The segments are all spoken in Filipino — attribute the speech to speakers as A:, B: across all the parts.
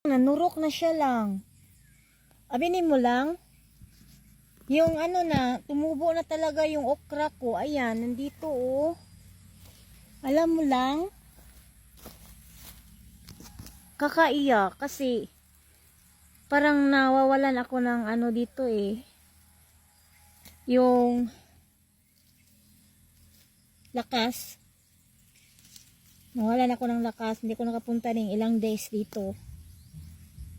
A: Nanurok na siya lang. Abinin mo lang. Yung ano na, tumubo na talaga yung okra ko. Ayan, nandito oh. Alam mo lang, kakaiyak kasi parang nawawalan ako ng ano dito eh. Yung lakas. Nawalan ako ng lakas. Hindi ko nakapunta ng ilang days dito.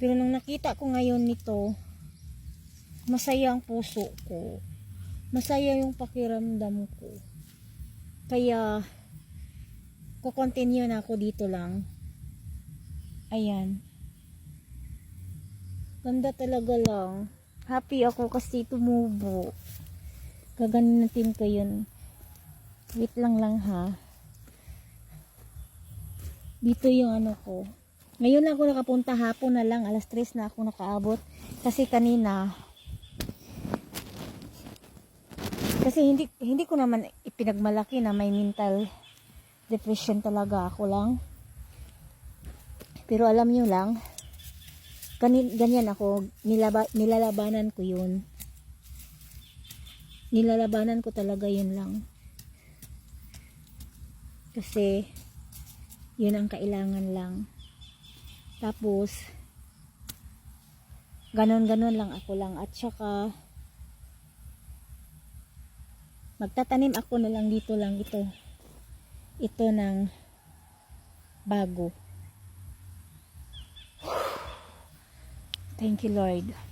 A: Pero nung nakita ko ngayon nito, masaya ang puso ko. Masaya yung pakiramdam ko. Kaya, kukontinue na ako dito lang. Ayan. Ganda talaga lang. Happy ako kasi tumubo. Gaganin natin ko yun. Wait lang lang ha. Dito yung ano ko. Ngayon lang ako nakapunta hapon na lang. Alas 3 na ako nakaabot. Kasi kanina, kasi hindi hindi ko naman ipinagmalaki na may mental depression talaga ako lang. Pero alam nyo lang, gani- ganyan ako, nilaba, nilalabanan ko yun. Nilalabanan ko talaga yun lang. Kasi, yun ang kailangan lang. Tapos, ganon-ganon lang ako lang. At saka, magtatanim ako na lang dito lang ito. Ito ng bago. Thank you, Lord.